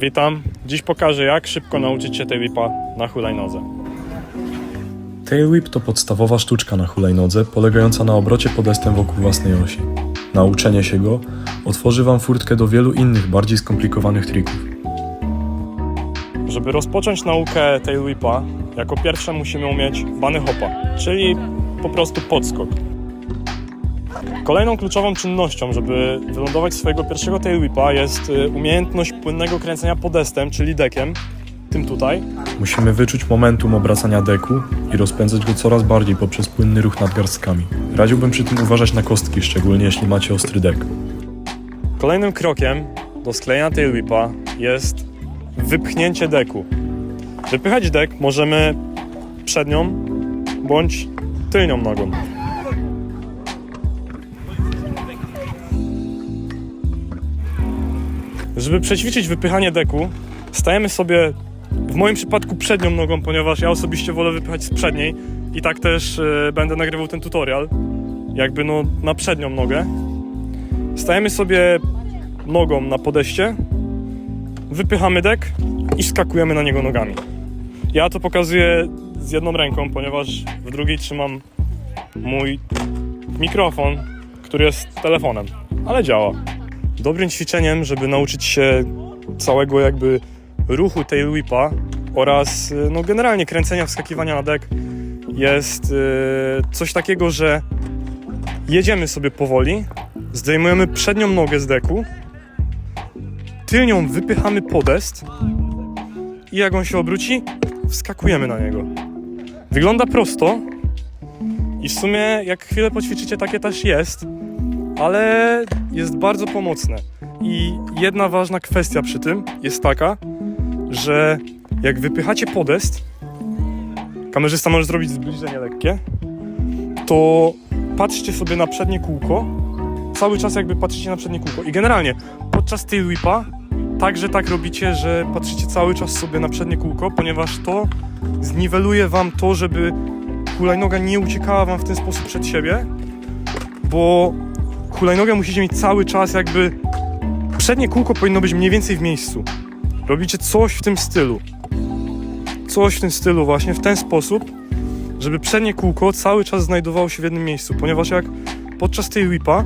Witam. Dziś pokażę jak szybko nauczyć się tej whipa na hulajnodze. Tail whip to podstawowa sztuczka na hulajnodze, polegająca na obrocie podestem wokół własnej osi. Nauczenie się go otworzy Wam furtkę do wielu innych, bardziej skomplikowanych trików. Żeby rozpocząć naukę tail whipa, jako pierwsze musimy umieć bunny hopa, czyli po prostu podskok. Kolejną kluczową czynnością, żeby wylądować swojego pierwszego tail whipa jest y, umiejętność płynnego kręcenia podestem, czyli dekiem, tym tutaj. Musimy wyczuć momentum obracania deku i rozpędzać go coraz bardziej poprzez płynny ruch nadgarstkami. Radziłbym przy tym uważać na kostki, szczególnie jeśli macie ostry dek. Kolejnym krokiem do sklejenia tail whipa jest wypchnięcie deku. Wypychać dek możemy przednią bądź tylnią nogą. Żeby przećwiczyć wypychanie deku, stajemy sobie w moim przypadku przednią nogą, ponieważ ja osobiście wolę wypychać z przedniej i tak też e, będę nagrywał ten tutorial, jakby no na przednią nogę. Stajemy sobie nogą na podejście, wypychamy dek i skakujemy na niego nogami. Ja to pokazuję z jedną ręką, ponieważ w drugiej trzymam mój mikrofon, który jest telefonem, ale działa. Dobrym ćwiczeniem, żeby nauczyć się całego jakby ruchu tail whipa oraz y, no generalnie kręcenia, wskakiwania na dek jest y, coś takiego, że jedziemy sobie powoli, zdejmujemy przednią nogę z deku, tylnią wypychamy podest i jak on się obróci, wskakujemy na niego. Wygląda prosto i w sumie jak chwilę poćwiczycie, takie też jest, ale jest bardzo pomocne. I jedna ważna kwestia przy tym jest taka, że jak wypychacie podest, kamerzysta może zrobić zbliżenie lekkie, to patrzcie sobie na przednie kółko, cały czas jakby patrzycie na przednie kółko. I generalnie podczas tail whipa także tak robicie, że patrzycie cały czas sobie na przednie kółko, ponieważ to zniweluje wam to, żeby hulajnoga nie uciekała wam w ten sposób przed siebie, bo hulajnogę musicie mieć cały czas jakby przednie kółko powinno być mniej więcej w miejscu. Robicie coś w tym stylu. Coś w tym stylu właśnie, w ten sposób, żeby przednie kółko cały czas znajdowało się w jednym miejscu, ponieważ jak podczas tej whipa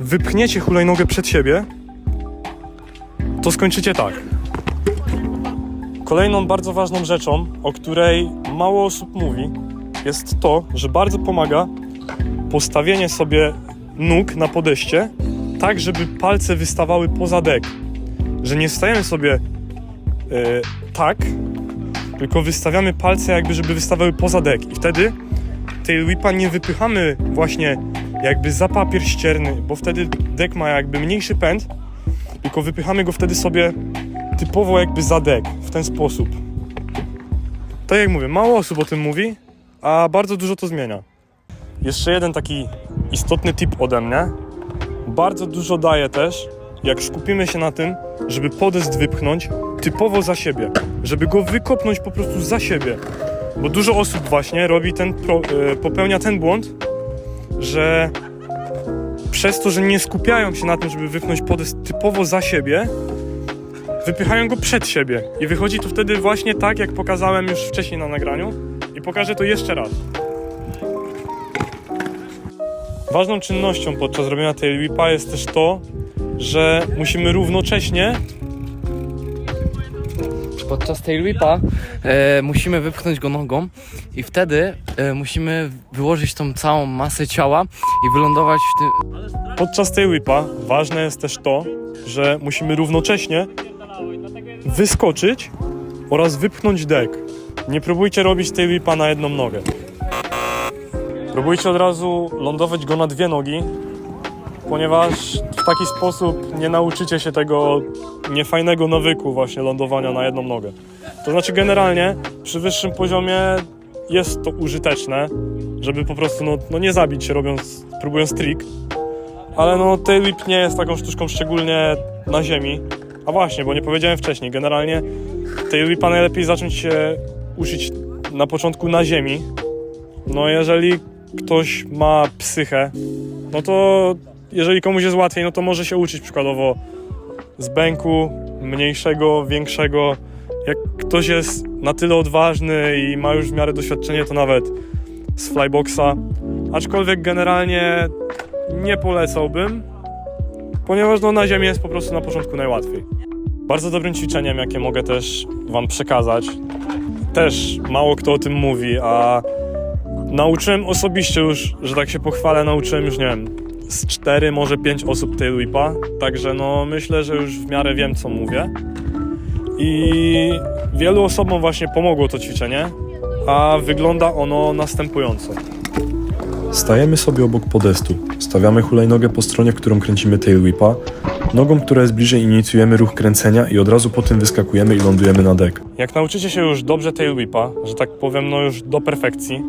wypchniecie hulajnogę przed siebie, to skończycie tak. Kolejną bardzo ważną rzeczą, o której mało osób mówi, jest to, że bardzo pomaga postawienie sobie nóg na podejście, tak żeby palce wystawały poza dek. Że nie stajemy sobie e, tak, tylko wystawiamy palce jakby, żeby wystawały poza dek. I wtedy tej whipa nie wypychamy właśnie jakby za papier ścierny, bo wtedy dek ma jakby mniejszy pęd, tylko wypychamy go wtedy sobie typowo jakby za dek, w ten sposób. Tak jak mówię, mało osób o tym mówi, a bardzo dużo to zmienia. Jeszcze jeden taki istotny tip ode mnie. Bardzo dużo daje też, jak skupimy się na tym, żeby podest wypchnąć typowo za siebie, żeby go wykopnąć po prostu za siebie. Bo dużo osób właśnie robi ten, e, popełnia ten błąd, że przez to, że nie skupiają się na tym, żeby wypchnąć podest typowo za siebie, wypychają go przed siebie. I wychodzi to wtedy właśnie tak, jak pokazałem już wcześniej na nagraniu. I pokażę to jeszcze raz. Ważną czynnością podczas robienia tej whipa jest też to, że musimy równocześnie Podczas tej whipa e, musimy wypchnąć go nogą i wtedy e, musimy wyłożyć tą całą masę ciała i wylądować w tym, podczas tej whipa ważne jest też to, że musimy równocześnie wyskoczyć oraz wypchnąć dek. Nie próbujcie robić tej whipa na jedną nogę. Próbujcie od razu lądować go na dwie nogi, ponieważ w taki sposób nie nauczycie się tego niefajnego nawyku właśnie lądowania na jedną nogę. To znaczy generalnie przy wyższym poziomie jest to użyteczne, żeby po prostu no, no nie zabić się robiąc, próbując trik, ale no tail whip nie jest taką sztuczką szczególnie na ziemi. A właśnie, bo nie powiedziałem wcześniej, generalnie tail whipa najlepiej zacząć się uczyć na początku na ziemi. No jeżeli ktoś ma psychę, no to jeżeli komuś jest łatwiej, no to może się uczyć przykładowo z bęku, mniejszego, większego. Jak ktoś jest na tyle odważny i ma już w miarę doświadczenie, to nawet z flyboxa. Aczkolwiek generalnie nie polecałbym, ponieważ no, na ziemi jest po prostu na początku najłatwiej. Bardzo dobrym ćwiczeniem, jakie mogę też Wam przekazać, też mało kto o tym mówi, a nauczyłem osobiście już, że tak się pochwalę, nauczyłem już, nie wiem, z 4, może 5 osób whipa, także no myślę, że już w miarę wiem, co mówię. I wielu osobom właśnie pomogło to ćwiczenie, a wygląda ono następująco. Stajemy sobie obok podestu, stawiamy hulajnogę po stronie, w którą kręcimy tail whipa, nogą, która jest bliżej inicjujemy ruch kręcenia i od razu po tym wyskakujemy i lądujemy na dek. Jak nauczycie się już dobrze tail whipa, że tak powiem, no już do perfekcji,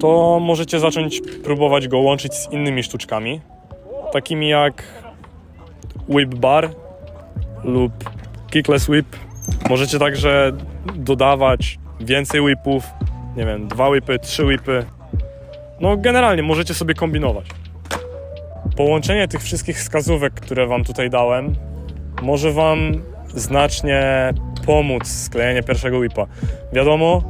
to możecie zacząć próbować go łączyć z innymi sztuczkami, takimi jak whip bar lub kickless whip. Możecie także dodawać więcej whipów, nie wiem, dwa whipy, trzy whipy. No generalnie możecie sobie kombinować. Połączenie tych wszystkich wskazówek, które wam tutaj dałem, może wam znacznie pomóc w sklejeniu pierwszego whipa. Wiadomo,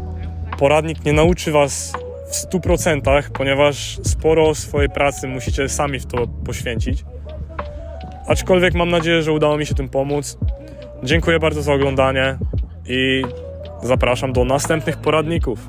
poradnik nie nauczy was w 100%, ponieważ sporo swojej pracy musicie sami w to poświęcić. Aczkolwiek mam nadzieję, że udało mi się tym pomóc. Dziękuję bardzo za oglądanie i zapraszam do następnych poradników.